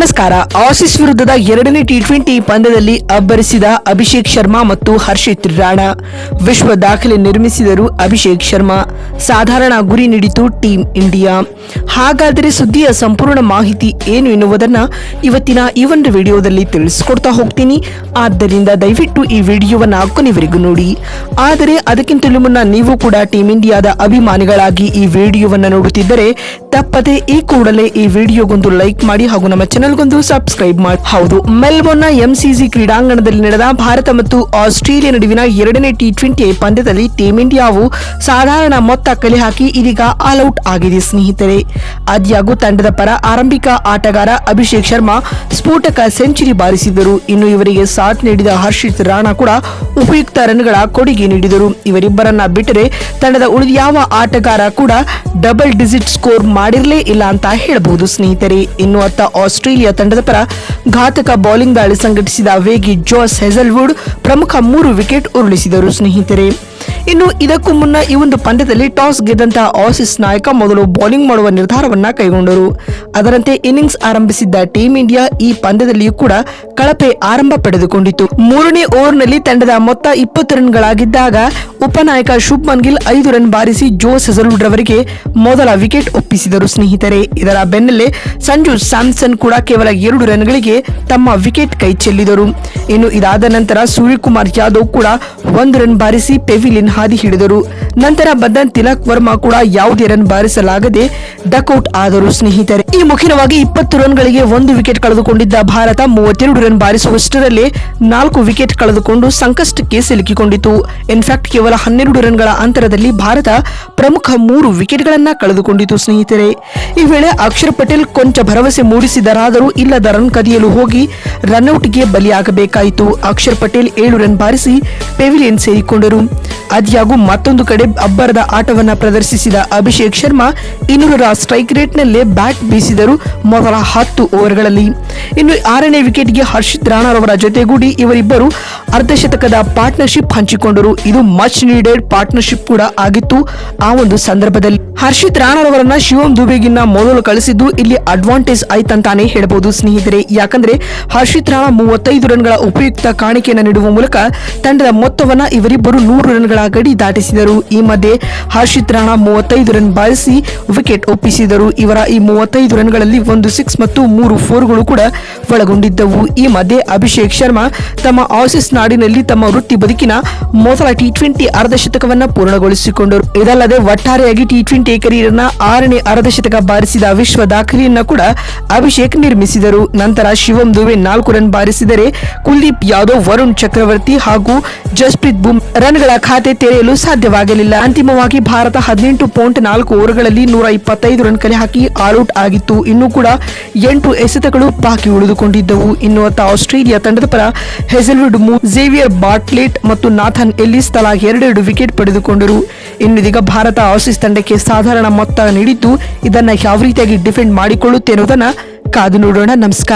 ನಮಸ್ಕಾರ. ಆಸೀಸ್ ವಿರುದ್ಧದ ಎರಡನೇ ಟಿ ಟ್ವೆಂಟಿ ಪಂದ್ಯದಲ್ಲಿ ಅಬ್ಬರಿಸಿದ ಅಭಿಷೇಕ್ ಶರ್ಮಾ ಮತ್ತು ಹರ್ಷಿತ್ ರಾಣಾ. ವಿಶ್ವ ದಾಖಲೆ ನಿರ್ಮಿಸಿದರು ಅಭಿಷೇಕ್ ಶರ್ಮಾ. ಸಾಧಾರಣ ಗುರಿ ನೀಡಿತು ಟೀಂ ಇಂಡಿಯಾ. ಹಾಗಾದರೆ ಸುದ್ದಿಯ ಸಂಪೂರ್ಣ ಮಾಹಿತಿ ಏನು ಎನ್ನುವುದನ್ನು ಇವತ್ತಿನ ಈ ಒಂದು ವಿಡಿಯೋದಲ್ಲಿ ತಿಳಿಸ್ಕೊಡ್ತಾ ಹೋಗ್ತೀನಿ. ಆದ್ದರಿಂದ ದಯವಿಟ್ಟು ಈ ವಿಡಿಯೋವನ್ನು ಕೊನೆವರೆಗೂ ನೋಡಿ. ಆದರೆ ಅದಕ್ಕಿಂತಲೂ ಮುನ್ನ ನೀವು ಕೂಡ ಟೀಂ ಇಂಡಿಯಾದ ಅಭಿಮಾನಿಗಳಾಗಿ ಈ ವಿಡಿಯೋವನ್ನು ನೋಡುತ್ತಿದ್ದರೆ ತಪ್ಪದೆ ಈ ಕೂಡಲೇ ಈ ವಿಡಿಯೋಗೊಂದು ಲೈಕ್ ಮಾಡಿ ಹಾಗೂ ನಮ್ಮ ಚಾನೆಲ್ಗೊಂದು ಸಬ್ಸ್ಕ್ರೈಬ್ ಮಾಡಿ. ಹೌದು, ಮೆಲ್ಬೋರ್ನ್ನ ಎಂಸಿಸಿ ಕ್ರೀಡಾಂಗಣದಲ್ಲಿ ನಡೆದ ಭಾರತ ಮತ್ತು ಆಸ್ಟ್ರೇಲಿಯಾ ನಡುವಿನ ಎರಡನೇ ಟಿ ಟ್ವೆಂಟಿ ಪಂದ್ಯದಲ್ಲಿ ಟೀಂ ಇಂಡಿಯಾವು ಸಾಧಾರಣ ಮೊತ್ತ ಕಲೆ ಹಾಕಿ ಇದೀಗ ಆಲ್ ಔಟ್ ಆಗಿದೆ ಸ್ನೇಹಿತರೆ. ಆದ್ಯಾಗೂ ತಂಡದ ಪರ ಆರಂಭಿಕ ಆಟಗಾರ ಅಭಿಷೇಕ್ ಶರ್ಮಾ ಸ್ಫೋಟಕ ಸೆಂಚುರಿ ಬಾರಿಸಿದರು ಇನ್ನು ಇವರಿಗೆ ಸಾಥ್ ನೀಡಿದ ಹರ್ಷಿತ್ ರಾಣಾ ಕೂಡ ಉಪಯುಕ್ತ ರನ್ಗಳ ಕೊಡುಗೆ ನೀಡಿದರು. ಇವರಿಬ್ಬರನ್ನ ಬಿಟ್ಟರೆ ತಂಡದ ಉಳಿದ ಯಾವ ಆಟಗಾರ ಕೂಡ ಡಬಲ್ ಡಿಜಿಟ್ ಸ್ಕೋರ್ ಮಾಡಿರಲೇ ಇಲ್ಲ ಅಂತ ಹೇಳಬಹುದು ಸ್ನೇಹಿತರೆ. ಇನ್ನು ಅತ್ತ ಆಸ್ಟ್ರೇಲಿಯಾ ತಂಡದ ಪರ ಘಾತಕ ಬೌಲಿಂಗ್ ದಾಳಿ ಸಂಘಟಿಸಿದ ವೇಗಿ ಜೋಸ್ ಹೆಸಲ್ವುಡ್ ಪ್ರಮುಖ ಮೂರು ವಿಕೆಟ್ ಉರುಳಿಸಿದರು ಸ್ನೇಹಿತರೆ. ಇನ್ನು ಇದಕ್ಕೂ ಮುನ್ನ ಈ ಒಂದು ಪಂದ್ಯದಲ್ಲಿ ಟಾಸ್ ಗೆದ್ದಂತಹ ಆಸಿಸ್ ನಾಯಕ ಮೊದಲು ಬೌಲಿಂಗ್ ಮಾಡುವ ನಿರ್ಧಾರವನ್ನ ಕೈಗೊಂಡರು. ಅದರಂತೆ ಇನ್ನಿಂಗ್ಸ್ ಆರಂಭಿಸಿದ್ದ ಟೀಂ ಇಂಡಿಯಾ ಈ ಪಂದ್ಯದಲ್ಲಿಯೂ ಕೂಡ ಕಳಪೆ ಆರಂಭ ಪಡೆದುಕೊಂಡಿತು ಮೂರನೇ ಓವರ್ನಲ್ಲಿ ತಂಡದ ಮೊತ್ತ ಇಪ್ಪತ್ತು ರನ್ಗಳಾಗಿದ್ದಾಗ ಉಪನಾಯಕ ಶುಭ್ಮನ್ ಗಿಲ್ ಐದು ರನ್ ಬಾರಿಸಿ ಜೋಸ್ ಹೆಸಲ್ವುಡ್ ರವರಿಗೆ ಮೊದಲ ವಿಕೆಟ್ ಒಪ್ಪಿಸಿದರು ಸ್ನೇಹಿತರೆ. ಇದರ ಬೆನ್ನಲ್ಲೇ ಸಂಜು ಸ್ಯಾಮ್ಸನ್ ಕೂಡ ಕೇವಲ ಎರಡು ರನ್ಗಳಿಗೆ ತಮ್ಮ ವಿಕೆಟ್ ಕೈ ಚೆಲ್ಲಿದರು. ಇನ್ನು ಇದಾದ ನಂತರ ಸೂರ್ಯಕುಮಾರ್ ಯಾದವ್ ಕೂಡ ಒಂದು ರನ್ ಬಾರಿಸಿ ಪೆವಿಲಿಯನ್ ಹಾದಿ ಹಿಡಿದರು. ನಂತರ ಬದನ್ ತಿಲಕ್ ವರ್ಮಾ ಕೂಡ ಯಾವುದೇ ರನ್ ಬಾರಿಸಲಾಗದೆ ಡಕ್ಔಟ್ ಆದರು. ಸ್ನೇಹಿತರೆ, ಈ ಮುಖ್ಯವಾಗಿ ಇಪ್ಪತ್ತು ರನ್ಗಳಿಗೆ ಒಂದು ವಿಕೆಟ್ ಕಳೆದುಕೊಂಡಿದ್ದ ಭಾರತ ಮೂವತ್ತೆರಡು ರನ್ ಬಾರಿಸುವಷ್ಟರಲ್ಲೇ ನಾಲ್ಕು ವಿಕೆಟ್ ಕಳೆದುಕೊಂಡು ಸಂಕಷ್ಟಕ್ಕೆ ಸಿಲುಕಿಕೊಂಡಿತು. ಇನ್ಫ್ಯಾಕ್ಟ್ ಕೇವಲ ಹನ್ನೆರಡು ರನ್ಗಳ ಅಂತರದಲ್ಲಿ ಭಾರತ ಪ್ರಮುಖ ಮೂರು ವಿಕೆಟ್ಗಳನ್ನು ಕಳೆದುಕೊಂಡಿತು ಸ್ನೇಹಿತರೆ. ಈ ವೇಳೆ ಅಕ್ಷರ್ ಪಟೇಲ್ ಕೊಂಚ ಭರವಸೆ ಮೂಡಿಸಿದರಾದರೂ ಇಲ್ಲದ ರನ್ ಕದಿಯಲು ಹೋಗಿ ರನ್ಔಟ್ಗೆ ಬಲಿಯಾಗಬೇಕಾಯಿತು. ಅಕ್ಷರ್ ಪಟೇಲ್ ಏಳು ರನ್ ಬಾರಿಸಿ ಪೆವಿಲಿಯನ್ ಸೇರಿಕೊಂಡರು. ಆದ್ಯಾಗೂ ಮತ್ತೊಂದು ಕಡೆ ಅಬ್ಬರದ ಆಟವನ್ನ ಪ್ರದರ್ಶಿಸಿದ ಅಭಿಷೇಕ್ ಶರ್ಮಾ ಇನ್ನೂರರ ಸ್ಟ್ರೈಕ್ ರೇಟ್ನಲ್ಲೇ ಬ್ಯಾಟ್ ಬೀಸಿದರು ಮೊದಲ ಹತ್ತು ಓವರ್ಗಳಲ್ಲಿ. ಇನ್ನು ಆರನೇ ವಿಕೆಟ್ಗೆ ಹರ್ಷಿತ್ ರಾಣಾರವರ ಜೊತೆಗೂಡಿ ಇವರಿಬ್ಬರು ಅರ್ಧಶತಕದ ಪಾರ್ಟ್ನರ್ಶಿಪ್ ಹಂಚಿಕೊಂಡರು. ಇದು ಮಚ್ ನೀಡೆಡ್ ಪಾರ್ಟ್ನರ್ಶಿಪ್ ಕೂಡ ಆಗಿತ್ತು. ಆ ಒಂದು ಸಂದರ್ಭದಲ್ಲಿ ಹರ್ಷಿತ್ ರಾಣಾರವರನ್ನ ಶಿವಂ ದುಬೆಗಿನ್ನ ಮೊದಲು ಕಳಿಸಿದ್ದು ಇಲ್ಲಿ ಅಡ್ವಾಂಟೇಜ್ ಆಯ್ತಂತಾನೆ ಹೇಳಬಹುದು ಸ್ನೇಹಿತರೆ. ಯಾಕಂದ್ರೆ ಹರ್ಷಿತ್ ರಾಣಾ ಮೂವತ್ತೈದು ರನ್ಗಳ ಉಪಯುಕ್ತ ಕಾಣಿಕೆಯನ್ನು ನೀಡುವ ಮೂಲಕ ತಂಡದ ಮೊತ್ತವನ್ನ ಇವರಿಬ್ಬರು ನೂರು ರನ್ಗಳ ಗಡಿ ದಾಟಿಸಿದರು. ಈ ಮಧ್ಯೆ ಹರ್ಷಿತ್ ರಾಣಾ ಮೂವತ್ತೈದು ರನ್ ಬಾರಿಸಿ ವಿಕೆಟ್ ಒಪ್ಪಿಸಿದರು. ಇವರ ಈ ಮೂವತ್ತೈದು ರನ್ಗಳಲ್ಲಿ ಒಂದು ಸಿಕ್ಸ್ ಮತ್ತು ಮೂರು ಫೋರ್ಗಳು ಕೂಡ ಒಳಗೊಂಡಿದ್ದವು. ಈ ಮಧ್ಯೆ ಅಭಿಷೇಕ್ ಶರ್ಮಾ ತಮ್ಮ ಆಸಿಸ್ ನಾಡಿನಲ್ಲಿ ತಮ್ಮ ವೃತ್ತಿ ಬದುಕಿನ ಮೊದಲ ಟಿ ಟ್ವೆಂಟಿ ಅರ್ಧಶತಕವನ್ನ ಪೂರ್ಣಗೊಳಿಸಿಕೊಂಡರು. ಇದಲ್ಲದೆ ಒಟ್ಟಾರೆಯಾಗಿ ಟಿ ಟ್ವೆಂಟಿ ಕರಿಯರ್ನ ಆರನೇ ಅರ್ಧಶತಕ ಬಾರಿಸಿದ ವಿಶ್ವ ದಾಖಲೆಯನ್ನ ಕೂಡ ಅಭಿಷೇಕ್ ನಿರ್ಮಿಸಿದರು. ನಂತರ ಶಿವಂ ದುಬೆ ನಾಲ್ಕು ರನ್ ಬಾರಿಸಿದರೆ ಕುಲ್ದೀಪ್ ಯಾದವ್ ವರುಣ್ ಚಕ್ರವರ್ತಿ ಹಾಗೂ ಜಸ್ಪ್ರೀತ್ ಬುಮ್ ರನ್ಗಳ ಖಾತೆ ತೆರೆಯಲು ಸಾಧ್ಯವಾಗಲಿಲ್ಲ. ಅಂತಿಮವಾಗಿ ಭಾರತ ಹದಿನೆಂಟು ಪಾಯಿಂಟ್ ನಾಲ್ಕು ಓವರ್ಗಳಲ್ಲಿ ನೂರ ಇಪ್ಪತ್ತೈದು ರನ್ ಕಲೆ ಹಾಕಿ ಆಲ್ಔಟ್ ಆಗಿತ್ತು. ಇನ್ನೂ ಕೂಡ ಎಂಟು ಎಸೆತಗಳು ಬಾಕಿ ಉಳಿದುಕೊಂಡಿದ್ದವು. ಇನ್ನು ಅತ್ತ ಆಸ್ಟ್ರೇಲಿಯಾ ತಂಡದ ಪರ ಹೆಸಲ್ವುಡ್ ಮೂ ಝೇವಿಯರ್ ಬಾಟ್ಲೆಟ್ ಮತ್ತು ನಾಥನ್ ಎಲ್ಲಿಸ್ ತಲಾ ಎರಡೆರಡು ವಿಕೆಟ್ ಪಡೆದುಕೊಂಡರು. ಇನ್ನು ಇದೀಗ ಭಾರತ ಆಸೀಸ್ ತಂಡಕ್ಕೆ ಸಾಧಾರಣ ಮೊತ್ತ ನೀಡಿದ್ದು, ಇದನ್ನು ಯಾವ ರೀತಿಯಾಗಿ ಡಿಫೆಂಡ್ ಮಾಡಿಕೊಳ್ಳುತ್ತೆ ಅನ್ನೋದನ್ನ ಕಾದು ನೋಡೋಣ. ನಮಸ್ಕಾರ.